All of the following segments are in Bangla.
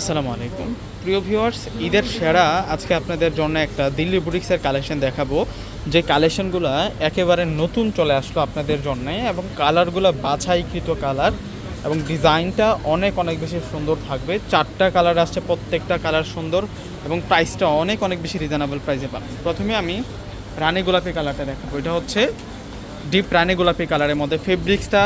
আসসালামু আলাইকুম। প্রিয় ভিউয়ার্স, ঈদের সেরা আজকে আপনাদের জন্য একটা দিল্লি বুটিক্সের কালেকশন দেখাবো। যে কালেকশনগুলো একেবারে নতুন চলে আসলো আপনাদের জন্য এবং কালারগুলো বাছাইকৃত কালার এবং ডিজাইনটা অনেক অনেক বেশি সুন্দর থাকবে। চারটা কালার আসছে, প্রত্যেকটা কালার সুন্দর এবং প্রাইসটা অনেক অনেক বেশি রিজনেবল প্রাইসে পাবেন। প্রথমে আমি রানী গোলাপি কালারটা দেখাবো। এটা হচ্ছে ডিপ রানী গোলাপি কালারের মধ্যে। ফেব্রিক্সটা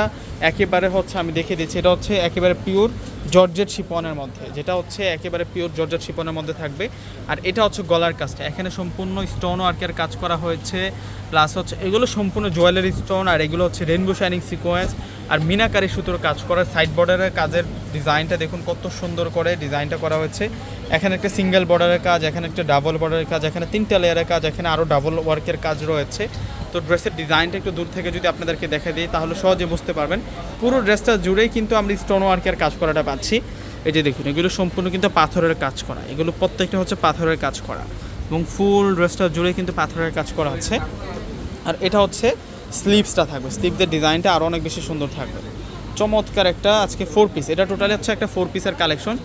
একেবারে হচ্ছে আমি দেখে দিচ্ছি, এটা হচ্ছে একেবারে পিওর জর্জেট শিপনের মধ্যে, যেটা হচ্ছে একেবারে পিওর জর্জেট শিপনের মধ্যে থাকবে। আর এটা হচ্ছে গলার কাজটা, এখানে সম্পূর্ণ স্টোন ওয়ার্কের কাজ করা হয়েছে প্লাস হচ্ছে এগুলো সম্পূর্ণ জুয়েলারি স্টোন আর এগুলো হচ্ছে রেনবো শাইনিং সিকোয়েন্স আর মিনাকারি সুতোর কাজ করা সাইড বর্ডারের কাজের ডিজাইনটা দেখুন কত সুন্দর করে ডিজাইনটা করা হয়েছে। এখানে একটা সিঙ্গেল বর্ডারের কাজ, এখানে একটা ডাবল বর্ডারের কাজ, এখানে তিনটা লেয়ারের কাজ, এখানে আরও ডাবল ওয়ার্কের কাজ রয়েছে। তো ড্রেসের ডিজাইনটা একটু দূর থেকে যদি আপনাদেরকে দেখা দিই, তাহলে সহজে বুঝতে পারবেন। পুরো ড্রেসটা জুড়েই কিন্তু আমরা স্টোন ওয়ার্কের কাজ করাটা পাচ্ছি। এই যে দেখুন, এগুলো সম্পূর্ণ কিন্তু পাথরের কাজ করা। এগুলো প্রত্যেকটা হচ্ছে পাথরের কাজ করা। এবং ফুল ড্রেসটা জুড়ে কিন্তু পাথরের কাজ করা আছে আর এটা হচ্ছে স্লিভসটা থাকবে। স্লিভসের ডিজাইনটা আরও অনেক বেশি সুন্দর থাকবে। চমৎকার একটা আজকে ফোর পিস এটা টোটালি হচ্ছে একটা ফোর পিসের কালেকশন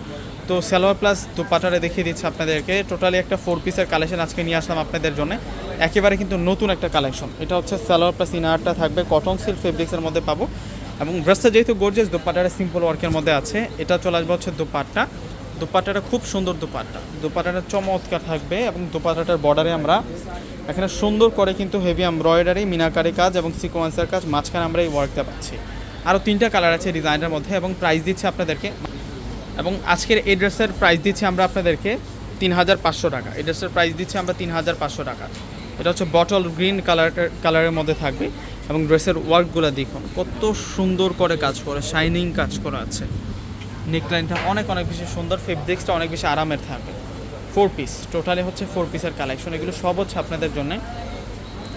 তো সালোয়ার প্লাস দুপাটারে দেখিয়ে দিচ্ছি আপনাদেরকে। টোটালি একটা ফোর পিসের কালেকশন আজকে নিয়ে আসলাম আপনাদের জন্য। একেবারে কিন্তু নতুন একটা কালেকশন এটা হচ্ছে সালোয়ার প্লাস ইনারটা থাকবে। কটন সিল্ক ফেব্রিক্সের মধ্যে পাবো। এবং ড্রেসটা যেহেতু গর্জেস দুপাটাটা সিম্পল ওয়ার্কের মধ্যে আছে। এটা চলে আসবে হচ্ছে দুপাট্টা। দুপাট্টাটা খুব সুন্দর দুপাট্টা। দুপাট্টাটা চমৎকার থাকবে এবং দুপাট্টাটার বর্ডারে আমরা এখানে সুন্দর করে কিন্তু হেভি এমব্রয়ডারি মিনাকারি কাজ এবং সিকোয়েন্সের কাজ মাঝখানে আমরা এই ওয়ার্কটা পাচ্ছি। আরও তিনটা কালার আছে ডিজাইনের মধ্যে এবং প্রাইস দিচ্ছে আপনাদেরকে। এবং আজকের এই ড্রেসের প্রাইস দিচ্ছি আমরা আপনাদেরকে তিন হাজার পাঁচশো টাকা। এই ড্রেসের প্রাইস দিচ্ছি আমরা তিন হাজার পাঁচশো টাকা। এটা হচ্ছে বটল গ্রিন কালার কালারের মধ্যে থাকবে এবং ড্রেসের ওয়ার্কগুলো দেখুন, কত সুন্দর করে কাজ করে শাইনিং কাজ করা আছে। নেকলাইনটা অনেক অনেক বেশি সুন্দর ফেব্রিক্সটা অনেক বেশি আরামের থাকবে। ফোর পিস টোটালি হচ্ছে ফোর পিসের কালেকশন এগুলো সব হচ্ছে আপনাদের জন্য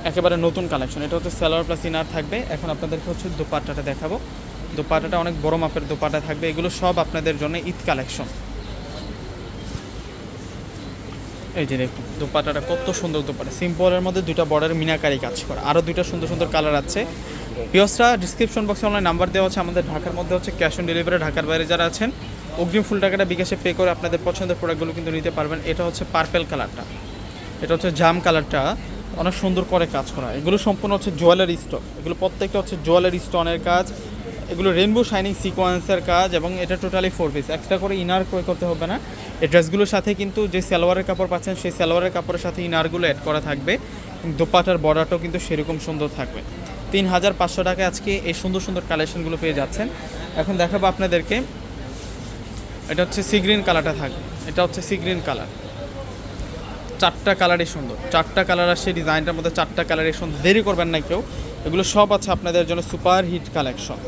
একেবারে নতুন কালেকশন এটা হচ্ছে সালোয়ার প্লাস ইনার থাকবে। এখন আপনাদেরকে হচ্ছে দোপাট্টাটা দেখাবো। দোপাট্টাটা অনেক বড় মাপের দোপাটা থাকবে। এগুলো সব আপনাদের জন্য ঈদ কালেকশন। এই যে দেখুন, দোপাট্টাটা কত সুন্দর দোপাট্টা। সিম্পলের মধ্যে দুইটা বর্ডারের মিনাকারি কাজ করা। আরও দুইটা সুন্দর সুন্দর কালার আছে। পিওসটা ডিসক্রিপশন বক্সে অনলাইন নাম্বার দেওয়া আছে। আমাদের ঢাকার মধ্যে হচ্ছে ক্যাশ অন ডেলিভারি ঢাকার বাইরে যারা আছেন, অগ্রিম ফুল টাকাটা বিকাশে পে করে আপনাদের পছন্দের প্রোডাক্টগুলো কিন্তু নিতে পারবেন। এটা হচ্ছে পার্পেল কালারটা এটা হচ্ছে জাম কালারটা অনেক সুন্দর করে কাজ করা। এগুলো সম্পূর্ণ হচ্ছে জুয়েলারি স্টোন এগুলো প্রত্যেকটা হচ্ছে জুয়েলারি স্টোনের কাজ। এগুলো রেনবো শাইনিং সিকোয়েন্সের কাজ এবং এটা টোটালি ফোর পিস এক্সট্রা করে ইনার ক্রয় করতে হবে না। এই ড্রেসগুলোর সাথে কিন্তু যে সালোয়ারের কাপড় পাচ্ছেন, সেই সালোয়ারের কাপড়ের সাথে ইনারগুলো অ্যাড করা থাকবে। দোপাটার বর্ডারটাও কিন্তু সেরকম সুন্দর থাকবে। তিন হাজার পাঁচশো টাকায় আজকে এই সুন্দর সুন্দর কালেকশনগুলো পেয়ে যাচ্ছেন। এখন দেখাবো আপনাদেরকে, এটা হচ্ছে সি গ্রিন কালারটা থাকবে। এটা হচ্ছে সি গ্রিন কালার চারটা কালারই সুন্দর। চারটা কালার আসছে ডিজাইনটার মধ্যে চারটা কালারই সুন্দর। দেরি করবেন না কেউ। এগুলো সব আছে আপনাদের জন্য সুপার হিট কালেকশন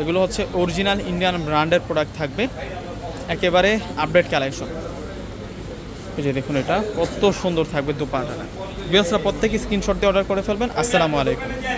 এগুলো হচ্ছে অরিজিনাল ইন্ডিয়ান ব্র্যান্ডের প্রোডাক্ট থাকবে। একেবারে আপডেট কালেকশন এই যে দেখুন এটা, কত সুন্দর থাকবে দুপাটাটা বিয়াসরা প্রত্যেকে স্ক্রিনশট দিয়ে অর্ডার করে ফেলবেন। আসসালামু আলাইকুম।